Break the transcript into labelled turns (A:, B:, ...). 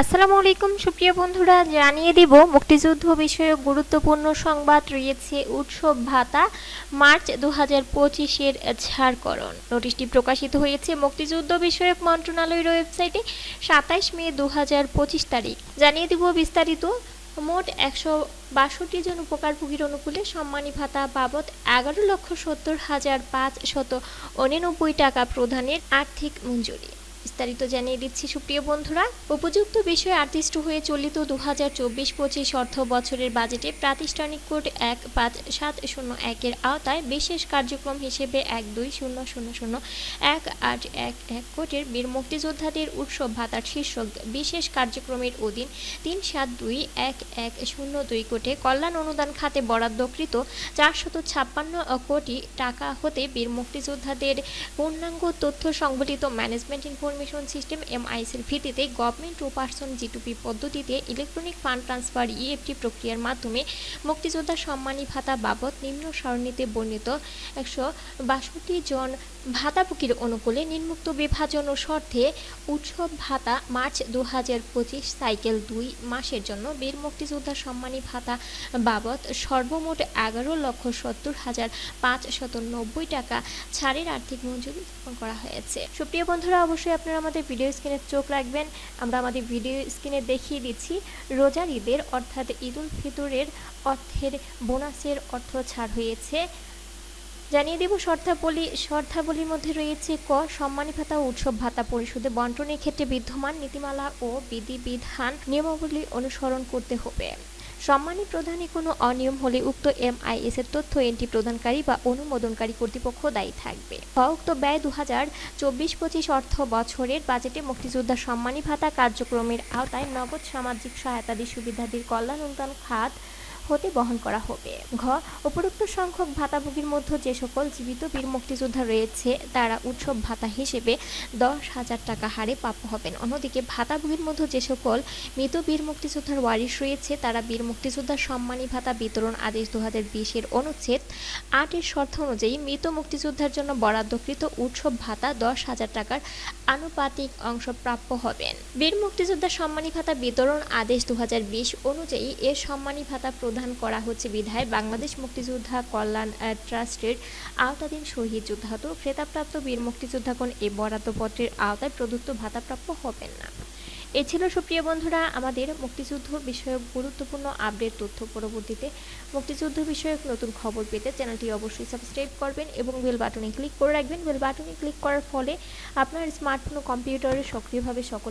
A: আসসালামু আলাইকুম, সুপ্রিয় বন্ধুরা, জানিয়ে দিব মুক্তিযুদ্ধ বিষয়ক গুরুত্বপূর্ণ সংবাদ রয়েছে উৎসব ভাতা মার্চ দু হাজার পঁচিশের ছাড়করণ। নোটিশটি প্রকাশিত হয়েছে মুক্তিযুদ্ধ বিষয়ক মন্ত্রণালয়ের ওয়েবসাইটে সাতাইশ মে দু হাজার পঁচিশ তারিখ। জানিয়ে দিব বিস্তারিত, মোট একশো বাষট্টি জন উপকারভোগীর অনুকূলে সম্মানী ভাতা বাবদ এগারো লক্ষ সত্তর হাজার পাঁচ শত উননব্বই টাকা প্রদানের আর্থিক মঞ্জুরি। বিস্তারিত জানিয়ে দিচ্ছি সুপ্রিয় বন্ধুরা, উপযুক্ত বিষয়ে আর্টিস্ট হয়ে চলিত দু হাজার চব্বিশ পঁচিশ অর্থ বছরের বাজেটে প্রাতিষ্ঠানিক কোড এক পাঁচ সাত শূন্য একের আওতায় বিশেষ কার্যক্রম হিসেবে এক দুই শূন্য শূন্য শূন্য এক আট এক এক কোটির বীর মুক্তিযোদ্ধাদের উৎসব ভাতার শীর্ষক বিশেষ কার্যক্রমের অধীন তিন সাত দুই এক এক শূন্য দুই কোটে কল্যাণ অনুদান খাতে বরাদ্দকৃত চারশত ছাপ্পান্ন কোটি টাকা হতে বীর মুক্তিযোদ্ধাদের পূর্ণাঙ্গ তথ্য সংবলিত ম্যানেজমেন্ট ইনফরমেশন সিস্টেম এমআইসির ভিত্তিতে গভর্নমেন্ট টু পার্সন জিটুপি পদ্ধতিতে ইলেকট্রনিক ফান্ড ট্রান্সফার ইএফটি প্রক্রিয়ার মাধ্যমে মুক্তিযোদ্ধা সম্মানী ভাতা বাবদ নিম্ন সারণীতে বর্ণিত একশো বাষট্টি জন ভাতাভোগীর অনুকূলে নিম্মুক্ত বিভাজন ও শর্তে উৎসব ভাতা মার্চ দু হাজার পঁচিশ সাইকেল দুই মাসের জন্য বীর মুক্তিযোদ্ধা সম্মানী ভাতা বাবদ সর্বমোট এগারো লক্ষ সত্তর হাজার পাঁচ শত নব্বই টাকা ছাড়ের আর্থিক মঞ্জুরি করা হয়েছে। সুপ্রিয় বন্ধুরা, অবশ্যই আপনারা আমাদের ভিডিও স্ক্রিনে চোখ রাখবেন। আমরা আমাদের ভিডিও স্ক্রিনে দেখিয়ে দিচ্ছি, রোজার ঈদের অর্থাৎ ঈদ উল ফিতরের অর্থের বোনাসের অর্থ ছাড় হয়েছে। জানিয়ে দেব শর্তাবলী, শর্তাবলীর মধ্যে রয়েছে ক, সম্মানী ভাতা ও উৎসব ভাতা পরিশোধে বন্টনের ক্ষেত্রে বিদ্যমান নীতিমালা ও বিধিবিধান নিয়মাবলী অনুসরণ করতে হবে। সম্মানী প্রদানে কোনো অনিয়ম হলে উক্ত এমআইএস এর তথ্য এন্ট্রি প্রদানকারী বা অনুমোদনকারী কর্তৃপক্ষ দায়ী থাকবে। উক্ত ব্যয় দু হাজার চব্বিশ পঁচিশ অর্থ বছরের বাজেটে মুক্তিযোদ্ধা সম্মানী ভাতা কার্যক্রমের আওতায় নগদ সামাজিক সহায়তাদি সুবিধাদির কল্যাণ উন্নয়ন খাত হতে বহন করা হবে। ঘ, উপরোক্ত সংখ্যক ভাতাভোগীর মধ্যে যে সকল জীবিত বীর মুক্তিযোদ্ধা রয়েছে, তারা উৎসব ভাতা হিসেবে দশ হাজার টাকা হারে প্রাপ্য হবেন। অন্যদিকে ভাতাভোগীর মধ্যে যে সকল মৃত বীর মুক্তিযোদ্ধার ওয়ারিশ রয়েছে, তারা বীর মুক্তিযোদ্ধার সম্মানী ভাতা বিতরণ আদেশ দু হাজার বিশের অনুচ্ছেদ আটের শর্ত অনুযায়ী মৃত মুক্তিযোদ্ধার জন্য বরাদ্দকৃত উৎসব ভাতা দশ হাজার টাকার আনুপাতিক অংশ প্রাপ্য হবেন। বীর মুক্তিযোদ্ধা সম্মানী ভাতা বিতরণ আদেশ দু হাজার বিশ অনুযায়ী এর সম্মানী ভাতা প্রদান করা হচ্ছে বিধায় বাংলাদেশ মুক্তিযোদ্ধা কল্যাণ ট্রাস্টের আওতাধীন শহীদ যুদ্ধাহত খেতাবপ্রাপ্ত বীর মুক্তিযোদ্ধাগণ এই বরাদ্দপত্রের আওতায় প্রদত্ত ভাতাপ্রাপ্য হবেন না। এ ছিল সুপ্রিয় বন্ধুরা আমাদের মুক্তিযুদ্ধ বিষয়ক গুরুত্বপূর্ণ আপডেট তথ্য। পরবর্তীতে মুক্তিযুদ্ধ বিষয়ক নতুন খবর পেতে চ্যানেলটি অবশ্যই সাবস্ক্রাইব করবেন এবং বেল বাটনে ক্লিক করে রাখবেন। বেল বাটনে ক্লিক করার ফলে আপনার স্মার্টফোন ও কম্পিউটারে সক্রিয়ভাবে সকল